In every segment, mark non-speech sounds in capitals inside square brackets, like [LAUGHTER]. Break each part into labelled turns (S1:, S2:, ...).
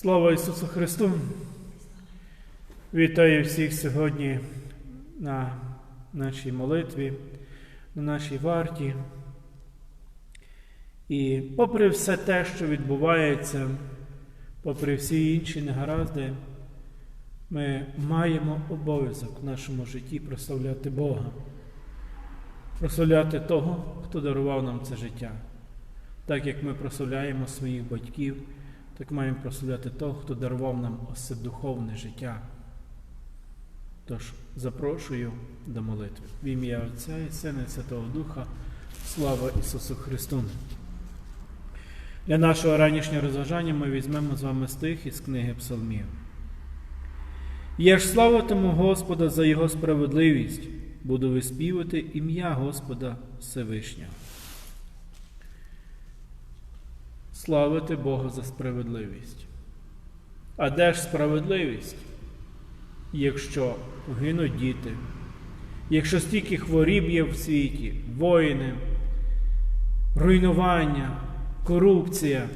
S1: Слава Ісусу Христу! Вітаю всіх сьогодні на нашій молитві, на нашій варті. І попри все те, що відбувається, попри всі інші негаразди, ми маємо обов'язок в нашому житті прославляти Бога, прославляти того, хто дарував нам це життя. Так як ми прославляємо своїх батьків, так маємо прославляти того, хто дарував нам осе духовне життя. Тож запрошую до молитви. В ім'я Отця і Сина і Святого Духа. Слава Ісусу Христу! Для нашого ранішнього розважання ми візьмемо з вами стих із книги Псалмів. Я ж славитиму Господа за Його справедливість, буду виспівати ім'я Господа Всевишнього. Славити Бога за справедливість. А де ж справедливість, якщо гинуть діти, якщо стільки хворіб є в світі, воїни, руйнування, корупція,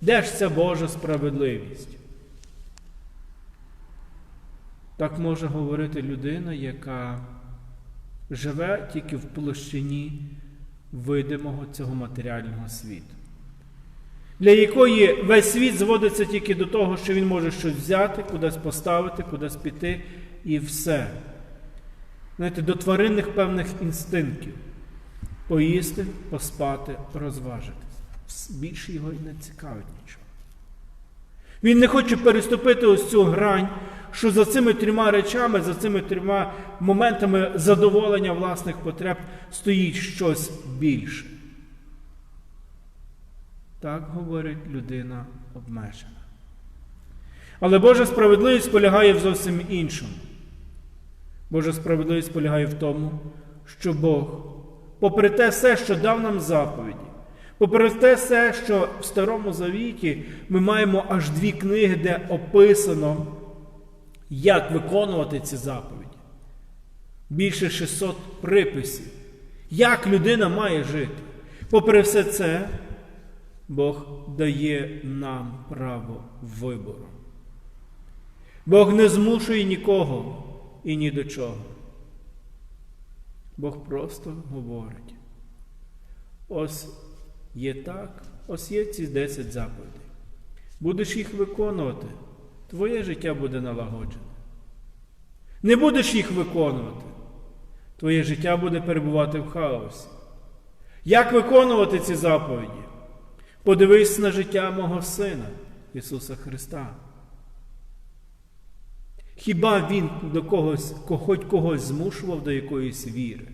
S1: де ж ця Божа справедливість? Так може говорити людина, яка живе тільки в площині видимого цього матеріального світу, для якої весь світ зводиться тільки до того, що він може щось взяти, кудись поставити, кудись піти, і все. Знаєте, До тваринних певних інстинктів поїсти, поспати, розважитись. Більше його і не цікавить нічого. Він не хоче переступити ось цю грань, що за цими трьома речами, за цими трьома моментами задоволення власних потреб стоїть щось більше. Так говорить людина обмежена. Але Божа справедливість полягає в зовсім іншому. Божа справедливість полягає в тому, що Бог, попри те все, що дав нам заповіді, попри те все, що в Старому Завіті ми маємо аж дві книги, де описано, як виконувати ці заповіді. Більше 600 приписів, як людина має жити. Попри все це, Бог дає нам право вибору. Бог не змушує нікого і ні до чого. Бог просто говорить. Ось є так, ось є ці 10 заповідей. Будеш їх виконувати, твоє життя буде налагоджене. Не будеш їх виконувати, твоє життя буде перебувати в хаосі. Як виконувати ці заповіді? Подивись на життя мого Сина Ісуса Христа. Хіба Він до когось, хоч когось змушував до якоїсь віри?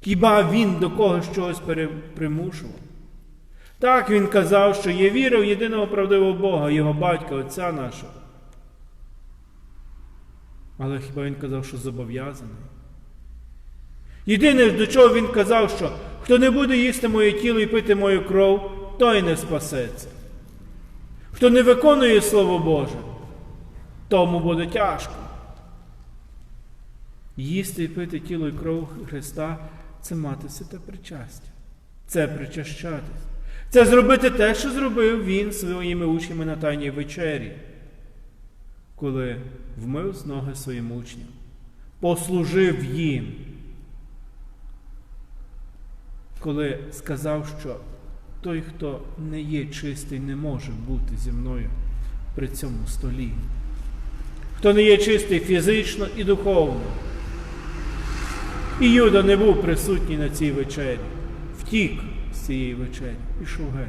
S1: Хіба Він до когось щось примушував? Так Він казав, що є віра в єдиного правдивого Бога, Його батька, Отця нашого. Але хіба Він казав, що зобов'язаний? Єдине, до чого він казав, що хто не буде їсти моє тіло і пити мою кров, той не спасеться. Хто не виконує Слово Боже, тому буде тяжко. Їсти і пити тіло і кров Христа це мати святе причастя. Це причащатись. Це зробити те, що зробив Він своїми учнями на Тайній вечері, коли вмив з ноги своїм учням, послужив їм коли сказав, що той, хто не є чистий, не може бути зі мною при цьому столі. Хто не є чистий фізично і духовно. І Юда не був присутній на цій вечері, втік з цієї вечері, пішов геть.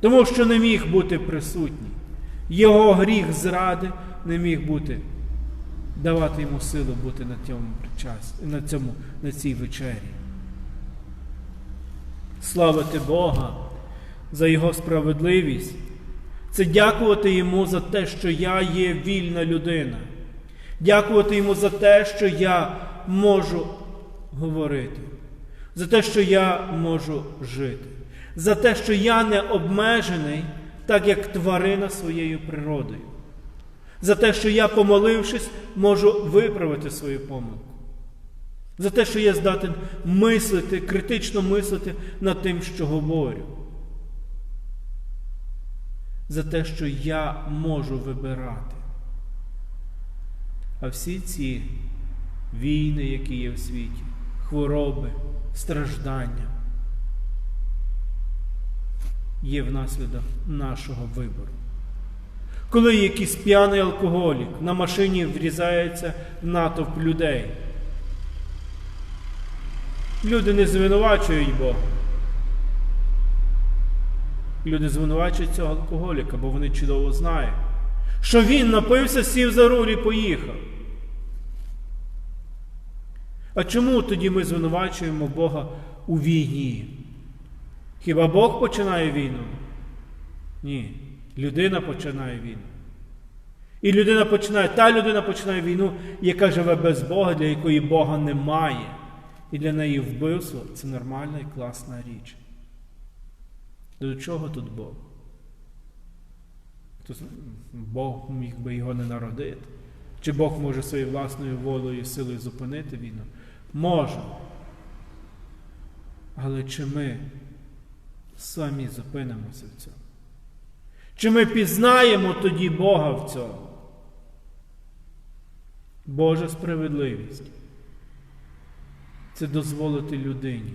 S1: Тому що не міг бути присутній. Його гріх зради не міг бути, давати йому силу бути на цьому на, цьому, на цій вечері славити Бога за Його справедливість, це дякувати Йому за те, що я є вільна людина. Дякувати Йому за те, що я можу говорити, за те, що я можу жити, за те, що я не обмежений, так як тварина своєю природою, за те, що я, помолившись, можу виправити свою помилку. За те, що я здатен мислити, критично мислити над тим, що говорю. за те, що я можу вибирати. А всі ці війни, які є в світі, хвороби, страждання, є внаслідок нашого вибору. Коли якийсь п'яний алкоголік на машині врізається в натовп людей, люди не звинувачують Бога. Люди звинувачують цього алкоголіка, бо вони чудово знають, що він напився, сів за руль і поїхав. А чому тоді ми звинувачуємо Бога у війні? Хіба Бог починає війну? Ні. Людина починає війну. І людина починає, та людина починає війну, яка живе без Бога, для якої Бога немає. І для неї вбивство це нормальна і класна річ. До чого тут Бог? Бог міг би його не народити. Чи Бог може своєю власною волею і силою зупинити війну? Може. Але чи ми самі зупинимося в цьому? Чи ми пізнаємо тоді Бога в цьому? Божа справедливість це дозволити людині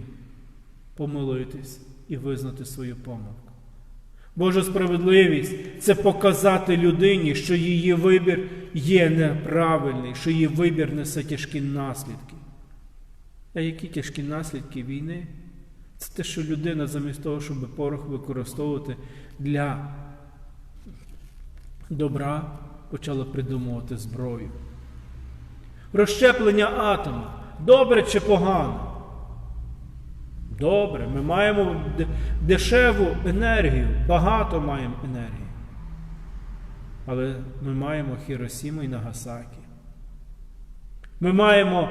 S1: помилитись і визнати свою помилку. Божа справедливість це показати людині, що її вибір є неправильний, що її вибір несе тяжкі наслідки. А які тяжкі наслідки війни? Це те, що людина замість того, щоб порох використовувати для добра, почала придумувати зброю. Розщеплення атому. Добре чи погано? Добре, ми маємо дешеву енергію, багато маємо енергії. Але ми маємо Хіросіму і Нагасакі. Ми маємо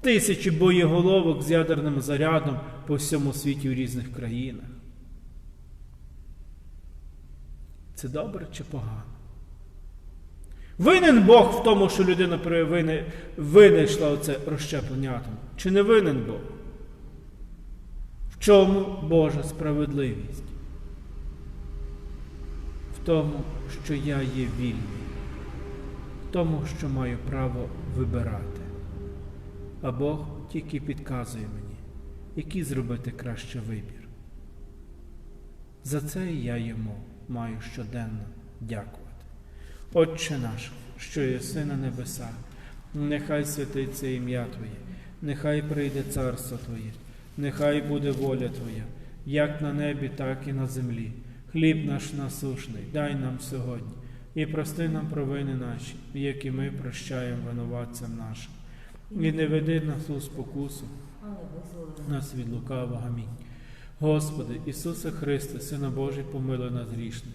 S1: тисячі боєголовок з ядерним зарядом по всьому світі в різних країнах. Це добре чи погано? Винен Бог в тому, що людина винайшла оце розщеплення атому? Чи не винен Бог? В чому Божа справедливість? В тому, що я є вільний, в тому, що маю право вибирати. А Бог тільки підказує мені, який зробити краще вибір. За це я йому маю щоденно дякувати. Отче наш, що єси на небесах, нехай святиться ім'я Твоє, нехай прийде царство Твоє, нехай буде воля Твоя, як на небі, так і на землі. Хліб наш насушний, дай нам сьогодні, і прости нам провини наші, які ми прощаємо винуватцям нашим. І не веди нас у спокусу, нас від лукавого. Амінь. Господи, Ісусе Христе, Сина Божий, помилуй нас грішних.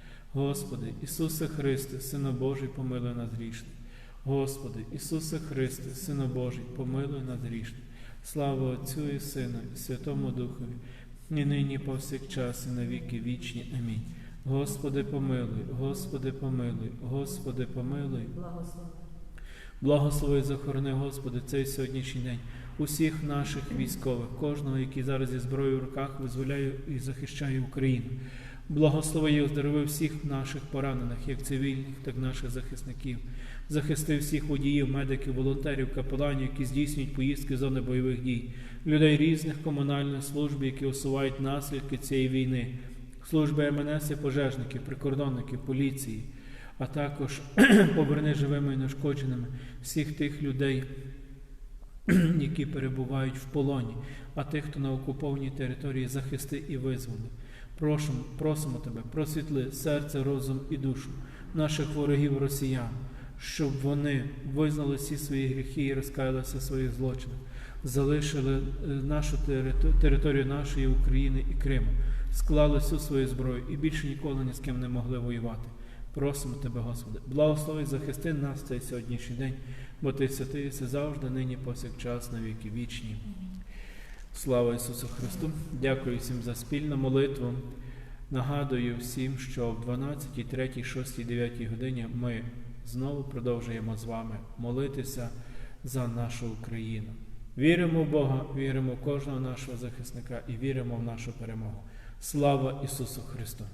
S1: Господи, Ісусе Христе, Сина Божий, помилуй нас грішних. Господи, Ісусе Христе, Сина Божий, помилуй нас грішних. Слава Отцю і Сину, і Святому Духові, і нині повсякчас, і на віки вічні. Амінь. Господи, помилуй, Господи, помилуй, Господи, помилуй.
S2: Благослови.
S1: Благослови і захорони, Господи, цей сьогоднішній день. Усіх наших військових, кожного, який зараз зі зброєю в руках визволяє і захищає Україну. Благослови і оздорови всіх наших поранених, як цивільних, так і наших захисників. Захисти всіх водіїв, медиків, волонтерів, капеланів, які здійснюють поїздки з зони бойових дій, людей різних комунальних служб, які усувають наслідки цієї війни, служби МНС і пожежників, прикордонників, поліції, а також [CLEARS THROAT] поверни живими і нешкодженими всіх тих людей, [CLEARS THROAT] які перебувають в полоні, а тих, хто на окупованій території захисти і визволи. Просимо, просимо тебе, просвітли серце, розум і душу наших ворогів росіян, щоб вони визнали всі свої гріхи і розкаялися в своїх злочинах, залишили е, нашу територію нашої України і Криму, склали всю свою зброю і більше ніколи ні з ким не могли воювати. Просимо Тебе, Господи, благослови, захисти нас цей сьогоднішній день, бо Ти святий завжди, нині, повсякчас, на віки вічні. Слава Ісусу Христу! Дякую всім за спільну молитву. Нагадую всім, що в 12, 3, 6, 9 годині ми знову продовжуємо з вами молитися за нашу Україну. Віримо в Бога, віримо в кожного нашого захисника і віримо в нашу перемогу. Слава Ісусу Христу!